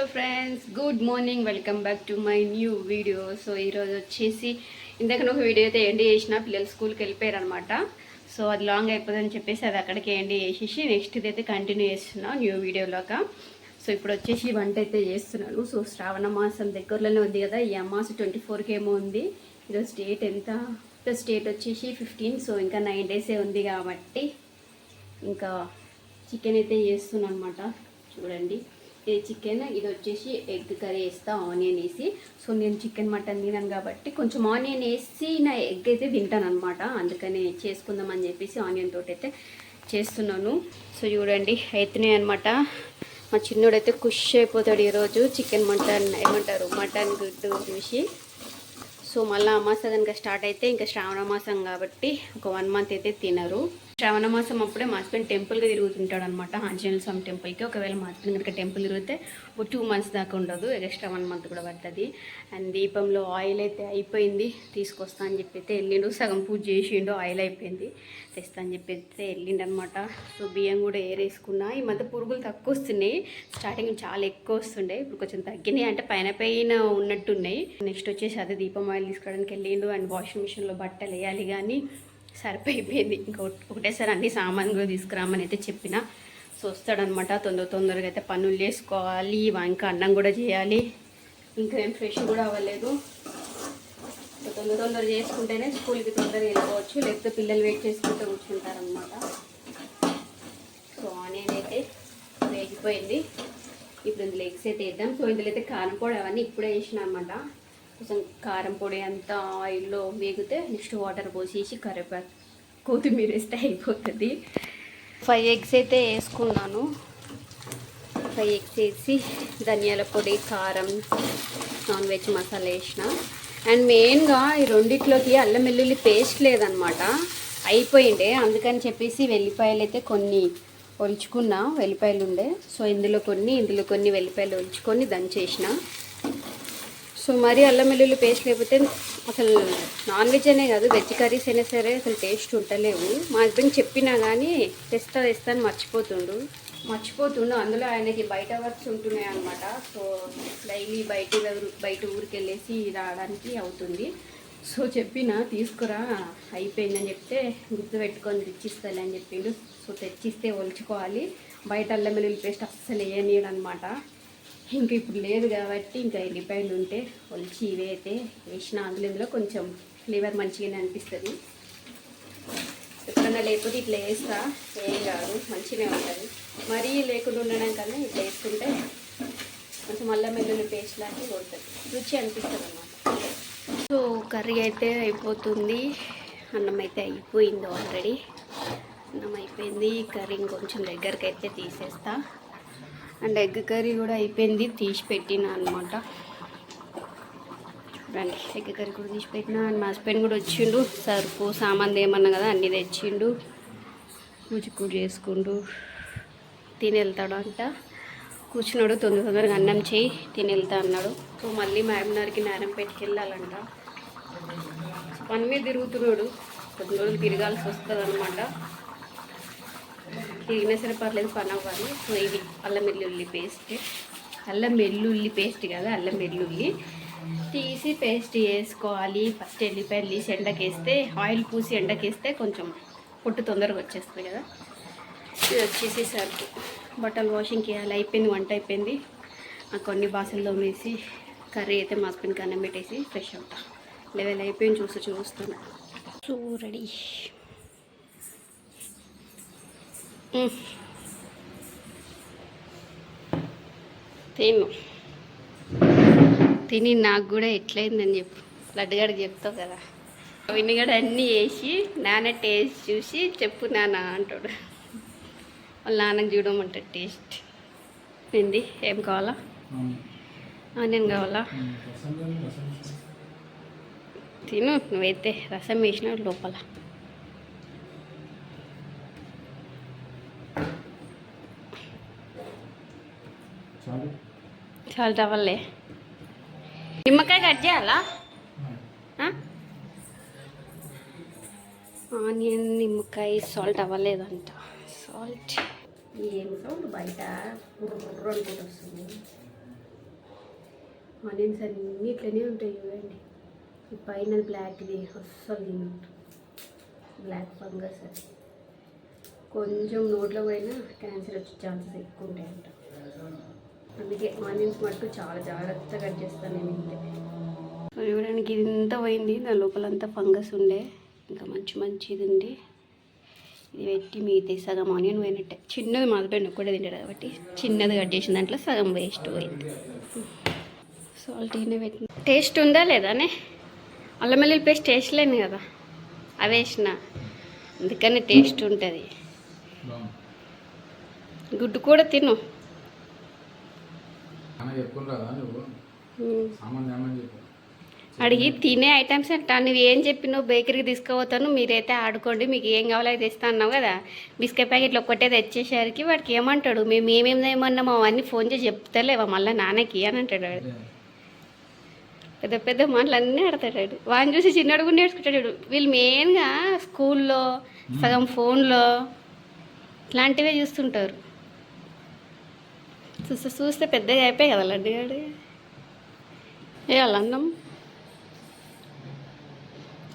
Hello friends good morning. Welcome back to my new video. So ఈరోజు వచ్చేసి ఇందాక ఒక వీడియో అయితే ఎండి చేసిన పిల్లలు స్కూల్కి వెళ్ళిపోయారు అనమాట సో అది లాంగ్ అయిపోతుందని చెప్పేసి అది అక్కడికి ఎండి చేసేసి నెక్స్ట్ అయితే కంటిన్యూ చేస్తున్నాం న్యూ వీడియోలోక సో ఇప్పుడు వచ్చేసి వంట అయితే చేస్తున్నాను. సో శ్రావణ మాసం దగ్గరలోనే ఉంది కదా ఈ అమాస ట్వంటీ ఫోర్కి ఏమో ఉంది. ఈరోజు డేట్ ఎంత? ప్లస్ డేట్ వచ్చేసి ఫిఫ్టీన్ సో ఇంకా నైన్ డేసే ఉంది కాబట్టి ఇంకా చికెన్ అయితే చేస్తున్నాను అనమాట చూడండి. చికెన్ ఇది వచ్చేసి ఎగ్ కర్రీ వేస్తా ఆనియన్ వేసి. సో నేను చికెన్ మటన్ తినాను కాబట్టి కొంచెం ఆనియన్ వేసి నా ఎగ్ అయితే తింటాను అనమాట అందుకనే చేసుకుందాం అని చెప్పేసి ఆనియన్ తోటి అయితే చేస్తున్నాను. సో చూడండి అవుతున్నాయి అనమాట మా చిన్నోడైతే ఖుషి అయిపోతాడు ఈరోజు చికెన్ మటన్ ఏమంటారు మటన్ గుడ్డు చూసి. సో మళ్ళీ అమాస కనుక స్టార్ట్ అయితే ఇంకా శ్రావణ మాసం కాబట్టి ఒక వన్ మంత్ అయితే తినరు. శ్రావణ మాసం అప్పుడే మా హస్బెండ్ టెంపుల్గా తిరుగుతుంటాడు అనమాట ఆంజనేయ స్వామి టెంపుల్కి ఒకవేళ మా హస్బెండ్ కనుక టెంపుల్ తిరిగితే ఒక టూ మంత్స్ దాకా ఉండదు. ఎక్స్ట్రా వన్ మంత్ కూడా పడుతుంది. అండ్ దీపంలో ఆయిల్ అయితే అయిపోయింది. తీసుకొస్తా అని చెప్పి అయితే వెళ్ళిండు. సగం పూజ చేసిండు. ఆయిల్ అయిపోయింది. తెస్తా అని చెప్పి అయితే వెళ్ళిండు అనమాట సో బియ్యం కూడా ఏరేసుకున్నా. ఈ మధ్య పురుగులు తక్కువ వస్తున్నాయి. స్టార్టింగ్ చాలా ఎక్కువ వస్తుండే. ఇప్పుడు కొంచెం తగ్గినాయి. అంటే పైన పైన ఉన్నట్టున్నాయి. నెక్స్ట్ వచ్చేసి అదే దీపం ఆయిల్ తీసుకోవడానికి వెళ్ళిండు. అండ్ వాషింగ్ మిషన్లో బట్టలు వేయాలి కానీ సరిపోయిపోయింది. ఇంకా ఒకటేసారి అన్ని సామాన్లు కూడా తీసుకురామని అయితే చెప్పిన. సో వస్తాడనమాట తొందర తొందరగా అయితే పనులు చేసుకోవాలి. ఇంకా అన్నం కూడా చేయాలి. ఇంకా ఏం ఫ్రెష్ కూడా అవ్వలేదు. తొందర తొందర చేసుకుంటేనే స్కూల్కి తొందరగా వెళ్ళిపోవచ్చు. లేకపోతే పిల్లలు వెయిట్ చేసుకుంటూ కూర్చుంటారనమాట సో ఆనియన్ అయితే వేగిపోయింది. ఇప్పుడు ఇందులో ఎగ్స్ అయితే వేద్దాం. సో ఇందులో అయితే కారం కూడా అవన్నీ ఇప్పుడే వేసిన అనమాట కొంచెం కారం పొడి అంతా ఆయిల్లో వేగితే నెక్స్ట్ వాటర్ పోసేసి కరివేపాకు కొత్తిమీర వేస్తే అయిపోతుంది. ఫైవ్ ఎగ్స్ అయితే వేసుకున్నాను. ఫైవ్ ఎగ్స్ వేసి ధనియాల పొడి కారం నాన్ వెజ్ మసాలా వేసిన. అండ్ మెయిన్గా ఈ రెండిట్లోకి అల్లం వెల్లుల్లి పేస్ట్ లేదనమాట. అయిపోయిండే. అందుకని చెప్పేసి వెల్లిపాయలు అయితే కొన్ని ఒలుచుకున్నా. వెల్లిపాయలు ఉండే సో ఇందులో కొన్ని ఇందులో కొన్ని వెల్లిపాయలు ఒలుచుకొని దంచేసిన. సో మరీ అల్లం వెల్లుల్లి పేస్ట్ లేకపోతే అసలు నాన్ వెజ్ అనే కాదు వెజ్ కర్రీస్ అయినా సరే అసలు టేస్ట్ ఉండలేవు. మా హస్బెండ్ చెప్పినా కానీ తెస్తా తెస్తా అని మర్చిపోతుండు. మర్చిపోతుండు. అందులో ఆయనకి బయట వర్క్స్ ఉంటున్నాయి అనమాట సో డైలీ బయట బయట ఊరికి వెళ్ళేసి రావడానికి అవుతుంది. సో చెప్పిన తీసుకురా అయిపోయిందని చెప్తే గుర్తు పెట్టుకొని తెచ్చిస్తాలే అని చెప్పిండు. సో తెచ్చిస్తే ఒలుచుకోవాలి. బయట అల్లం వెల్లుల్లి పేస్ట్ అస్సలు వేయనీయడు అనమాట ఇంక ఇప్పుడు లేదు కాబట్టి ఇంకా ఎల్లిపాయలు ఉంటే ఒలిచి ఇవే అయితే వేసిన అందులో ఇందులో కొంచెం ఫ్లేవర్ మంచిగానే అనిపిస్తుంది. ఎప్పుడన్నా లేకపోతే ఇట్లా వేస్తా ఏం కాదు మంచిగానే ఉంటుంది. మరీ లేకుండా ఉండడం కన్నా ఇట్లా వేసుకుంటే కొంచెం అల్లం వెల్లుల్లి పేస్ట్ లాంటి కొడుతుంది రుచి అనిపిస్తుంది అన్నమాట. సో కర్రీ అయితే అయిపోతుంది. అన్నం అయితే అయిపోయింది ఆల్రెడీ అన్నం అయిపోయింది. కర్రీ ఇంకొంచెం దగ్గరికి అయితే తీసేస్తా. అండ్ ఎగ్ కర్రీ కూడా అయిపోయింది తీసి పెట్టిన అనమాట రండి ఎగ్ కర్రీ కూడా తీసి పెట్టిన. అండ్ మా హస్బెండ్ కూడా వచ్చిండు. సరుకు సామాన్ ఏమన్నా కదా అన్నీ తెచ్చిండు. పూజ కూడా చేసుకుండు. తిని వెళ్తాడు అంట కూర్చున్నాడు తొందర తొందరగా అన్నం చేయి తిని వెళ్తా అన్నాడు. సో మళ్ళీ మ్యామ్నార్కి నేరం పెట్టుకు వెళ్ళాలంట పని మీద తిరుగుతున్నాడు. కొద్ది రోజులు తిరగాల్సి వస్తుంది అనమాట తిరిగినా సరే పర్లేదు పని అవ్వాలి సో ఇది అల్లం వెల్లుల్లి పేస్ట్. అల్లం వెల్లుల్లి పేస్ట్ కదా అల్లం వెల్లుల్లి. తీసి పేస్ట్ వేసుకోవాలి. ఫస్ట్ ఎల్లిపాయలు తీసి ఎండకేస్తే ఆయిల్ పూసి ఎండకేస్తే కొంచెం పొట్టు తొందరగా వచ్చేస్తుంది కదా. ఇది వచ్చేసి సరుకు. బట్టలు వాషింగ్ చేయాలి. అయిపోయింది వంట అయిపోయింది. కొన్ని బాసల్లో వేసి కర్రీ అయితే మా హస్బెండ్కి అన్నం పెట్టేసి ఫ్రెష్ అవుతా. లెవెల్ అయిపోయింది చూసి చూస్తున్నాను సో రెడీ. తిను. తిని నాకు కూడా ఎట్లయిందని చెప్పు. లడ్డుగాడికి చెప్తావు కదా. వినిగడ అన్నీ వేసి నాన్న టేస్ట్ చూసి చెప్పు నాన్న అంటాడు. వాళ్ళ నాన్నకి చూడమంటాడు టేస్ట్ ఏంది? ఏం కావాలా? ఆనియన్ కావాలా? తిను నువ్వైతే రసం వేసిన లోపల. చాలా. రవ్వలే నిమ్మకాయ కట్ చేయాలా? ఆనియన్ నిమ్మకాయ సాల్ట్ అవ్వలేదంట. సాల్ట్. ఏం సౌండ్ బయట? అనుకుంటూ వస్తుంది. ఆనియన్స్ అన్నీ ఇట్లనే ఉంటాయి చూడండి. ఈ పైన బ్లాక్ది అస్సలు తినట్టు బ్లాక్ ఫంగస్ అది. కొంచెం నోట్లో పోయినా క్యాన్సర్ వచ్చే ఛాన్సెస్ ఎక్కువ ఉంటాయంట. అందుకే ఆనియన్స్ మట్టు చాలా జాగ్రత్తగా కట్ చేస్తాను నేను ఇంతే. సో చూడడానికి ఇది ఇంత పోయింది దాని లోపలంతా ఫంగస్ ఉండే ఇంకా మంచి మంచిది ఉంది. ఇది పెట్టి మిగతా సగం ఆనియన్ పోయినట్టే. చిన్నది మాదిపోయిన ఒక్కడే తింటాడు కాబట్టి చిన్నది కట్ చేసిన దాంట్లో సగం వేస్ట్ పోయింది. సాల్ట్ అయినా పెట్టి టేస్ట్ ఉందా లేదానే అల్లం వెల్లుల్లి పేస్ట్ టేస్ట్ లేను కదా అవి వేసిన. అందుకని టేస్ట్ ఉంటుంది. గుడ్డు కూడా తిను అన్న చెప్పుకుని రాదా నువ్వు ఉమ్. సామాన్ ఏమని చెప్పు అడిగి తినే ఐటమ్స్ అంట నువ్వు ఏం చెప్పినావు బేకరీకి తీసుకుపోతాను మీరైతే ఆడుకోండి మీకు ఏం కావాలో అది తెస్తా అన్నావు కదా. బిస్కెట్ ప్యాకెట్లు ఒక్కటే తెచ్చేసరికి వాడికి ఏమంటాడు? మేము ఏమేమి ఏమన్నామో అవన్నీ ఫోన్ చేసి చెప్తలేవా? మళ్ళీ నాన్నకి అని అంటాడు వాడు. పెద్ద పెద్ద మాటలు అన్నీ ఆడతాడు వాడు. వాడిని చూసి చిన్నడు కూడా నేర్చుకుంటాడు. వీళ్ళు మెయిన్గా స్కూల్లో సగం ఫోన్లో ఇట్లాంటివే చూస్తుంటారు. చూస్తే చూస్తే పెద్దగా అయిపోయాయి కదా లడ్డుగాడు ఏ వాళ్ళ అన్నం?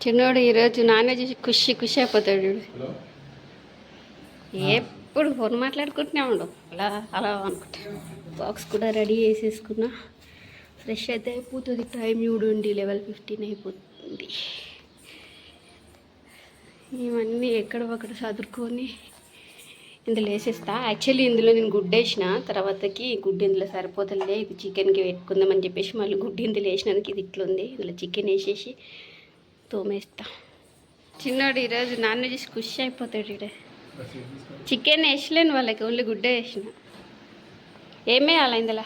చిన్నోడు ఈరోజు నాన్ వెజ్ ఖుషి ఖుషి అయిపోతాడు ఎప్పుడు ఫోన్ మాట్లాడుకుంటూనే ఉండు. అలా అలా అనుకుంటా బాక్స్ కూడా రెడీ చేసేసుకున్నా. ఫ్రెష్ అయితే అయిపోతుంది. టైం చూడండి లెవెల్ ఫిఫ్టీన్ అయిపోతుంది. ఇవన్నీ ఎక్కడ ఒకటి చదువుకొని ఇందులో వేసేస్తా. యాక్చువల్లీ ఇందులో నేను గుడ్డు వేసిన తర్వాతకి గుడ్డు ఇందులో సరిపోతుందిలే ఇది చికెన్కి పెట్టుకుందామని చెప్పేసి మళ్ళీ గుడ్డు ఇందులో వేసినందుకు ఇది ఇట్లుంది. ఇందులో చికెన్ వేసేసి తోమేస్తా. చిన్నోడు ఈరోజు నాన్ వెజ్ ఖుషి అయిపోతాడు ఈడ. చికెన్ వేసలేను వాళ్ళకి ఓన్లీ గుడ్డ వేసిన. ఏమేయాలి ఇందులో?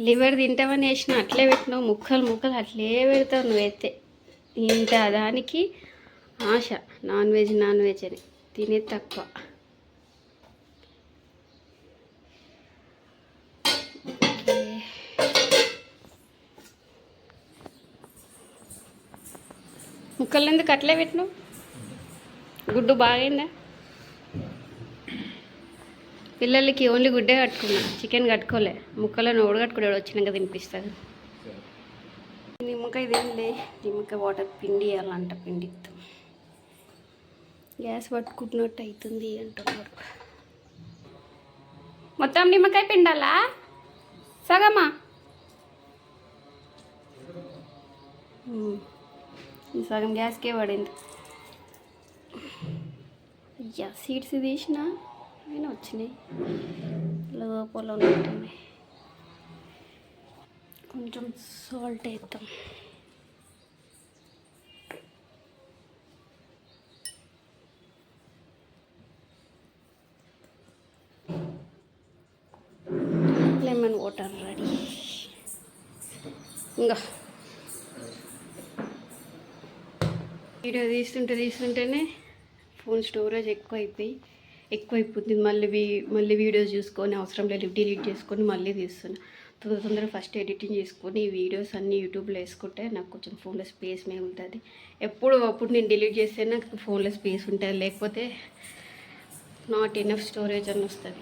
లివర్ తింటామని వేసిన అట్లే పెట్టినావు ముక్కలు ముక్కలు అట్లే పెడతావు నువ్వైతే. ఇంత దానికి ఆశ. నాన్ వెజ్ నాన్ వెజ్ అని. తినే తక్కువ. ముక్కలు ఎందుకు అట్లే పెట్టినావు? గుడ్డు బాగైందా? పిల్లలకి ఓన్లీ గుడ్డే కట్టుకున్నా. చికెన్ కట్టుకోలే. ముక్కలను ఓడి కట్టుకున్నాడు వచ్చినాక తినిపిస్తాను నిమ్మకాయ తినలే నిమ్మకాయ వాటర్ పిండి వేయాలంట పిండితో. గ్యాస్ పట్టుకుంటున్నట్టు అవుతుంది అంటున్నారు. మొత్తం నిమ్మకాయ పిండాలా? సగమా? సగం గ్యాస్కే పడింది. అయ్యా సీడ్స్ తీసిన అయినా వచ్చినాయి. లోపల ఉన్నట్టున్నాయి. కొంచెం సాల్ట్ వేద్దాం లెమన్ వాటర్ రెడీ ఇంకా. వీడియో తీస్తుంటే తీస్తుంటేనే ఫోన్ స్టోరేజ్ ఎక్కువ అయిపోయి ఎక్కువ అయిపోతుంది మళ్ళీ వీ- మళ్ళీ వీడియోస్ చూసుకొని అవసరం లేదు డిలీట్ చేసుకొని మళ్ళీ తీస్తున్నా. తొందర తొందరగా ఫస్ట్ ఎడిటింగ్ చేసుకొని వీడియోస్ అన్నీ యూట్యూబ్లో వేసుకుంటే నాకు కొంచెం ఫోన్లో స్పేస్ మిగులుతుంది ఎప్పుడు అప్పుడు నేను డిలీట్ చేస్తే నాకు ఫోన్లో స్పేస్ ఉంటుంది. లేకపోతే నాట్ ఎనఫ్ స్టోరేజ్ అని వస్తుంది.